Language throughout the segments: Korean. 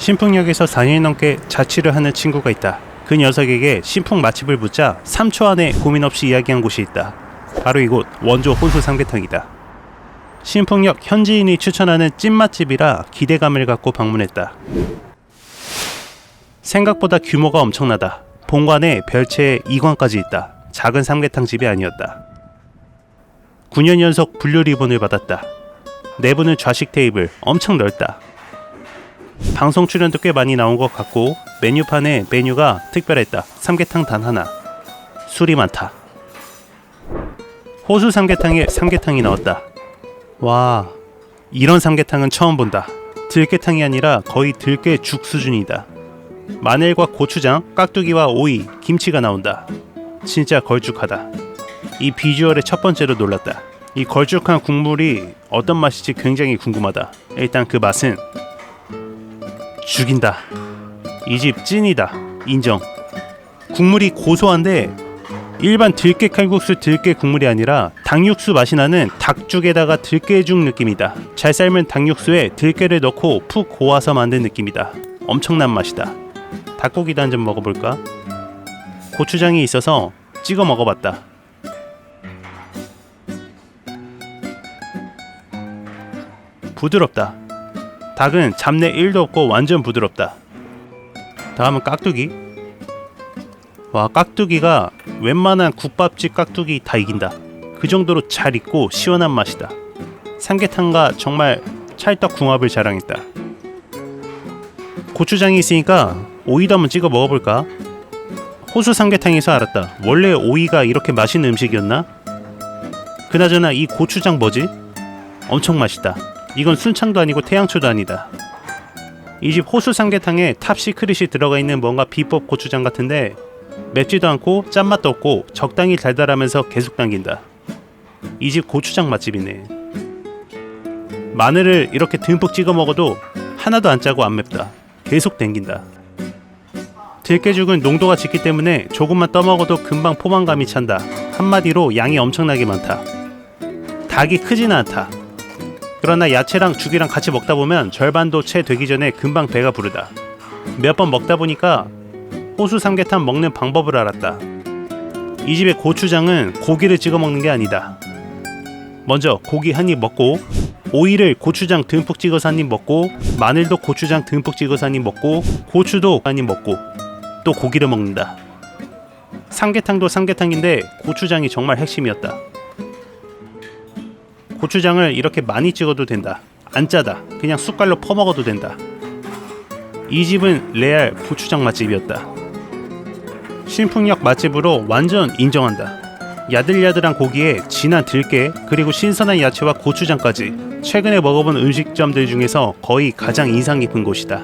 신풍역에서 4년 넘게 자취를 하는 친구가 있다. 그 녀석에게 신풍 맛집을 묻자 3초 안에 고민 없이 이야기한 곳이 있다. 바로 이곳 원조 호수 삼계탕이다. 신풍역 현지인이 추천하는 찐맛집이라 기대감을 갖고 방문했다. 생각보다 규모가 엄청나다. 본관에 별채에 이관까지 있다. 작은 삼계탕 집이 아니었다. 9년 연속 분류 리본을 받았다. 내부는 좌식 테이블 엄청 넓다. 방송 출연도 꽤 많이 나온 것 같고 메뉴판에 메뉴가 특별했다. 삼계탕 단 하나. 술이 많다. 호수 삼계탕에 삼계탕이 나왔다. 와, 이런 삼계탕은 처음 본다. 들깨탕이 아니라 거의 들깨 죽 수준이다. 마늘과 고추장, 깍두기와 오이, 김치가 나온다. 진짜 걸쭉하다. 이 비주얼에 첫 번째로 놀랐다. 이 걸쭉한 국물이 어떤 맛일지 굉장히 궁금하다. 일단 그 맛은 죽인다. 이 집 찐이다. 인정. 국물이 고소한데 일반 들깨 칼국수 들깨 국물이 아니라 닭육수 맛이 나는 닭죽에다가 들깨죽 느낌이다. 잘 삶은 닭육수에 들깨를 넣고 푹 고아서 만든 느낌이다. 엄청난 맛이다. 닭고기도 한 점 먹어볼까? 고추장이 있어서 찍어 먹어봤다. 부드럽다. 닭은 잡내 1도 없고 완전 부드럽다. 다음은 깍두기. 와 깍두기가 웬만한 국밥집 깍두기 다 이긴다. 그 정도로 잘 익고 시원한 맛이다. 삼계탕과 정말 찰떡 궁합을 자랑했다. 고추장이 있으니까 오이도 한번 찍어 먹어볼까? 호수 삼계탕에서 알았다. 원래 오이가 이렇게 맛있는 음식이었나? 그나저나 이 고추장 뭐지? 엄청 맛있다. 이건 순창도 아니고 태양초도 아니다. 이 집 호수 삼계탕에 탑 시크릿이 들어가 있는 뭔가 비법 고추장 같은데 맵지도 않고 짠맛도 없고 적당히 달달하면서 계속 당긴다. 이 집 고추장 맛집이네. 마늘을 이렇게 듬뿍 찍어 먹어도 하나도 안 짜고 안 맵다. 계속 당긴다. 들깨죽은 농도가 짙기 때문에 조금만 떠먹어도 금방 포만감이 찬다. 한마디로 양이 엄청나게 많다. 닭이 크지는 않다. 그러나 야채랑 죽이랑 같이 먹다 보면 절반도 채 되기 전에 금방 배가 부르다. 몇 번 먹다 보니까 호수 삼계탕 먹는 방법을 알았다. 이 집의 고추장은 고기를 찍어 먹는 게 아니다. 먼저 고기 한 입 먹고 오이를 고추장 듬뿍 찍어서 한 입 먹고 마늘도 고추장 듬뿍 찍어서 한 입 먹고 고추도 한 입 먹고 또 고기를 먹는다. 삼계탕도 삼계탕인데 고추장이 정말 핵심이었다. 고추장을 이렇게 많이 찍어도 된다. 안 짜다. 그냥 숟갈로 퍼먹어도 된다. 이 집은 레알 고추장 맛집이었다. 신풍역 맛집으로 완전 인정한다. 야들야들한 고기에 진한 들깨 그리고 신선한 야채와 고추장까지 최근에 먹어본 음식점들 중에서 거의 가장 인상 깊은 곳이다.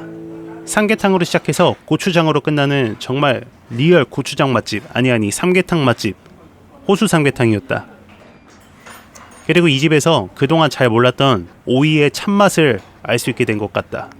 삼계탕으로 시작해서 고추장으로 끝나는 정말 리얼 고추장 맛집 아니 아니 삼계탕 맛집 호수 삼계탕이었다. 그리고 이 집에서 그동안 잘 몰랐던 오이의 참맛을 알 수 있게 된 것 같다.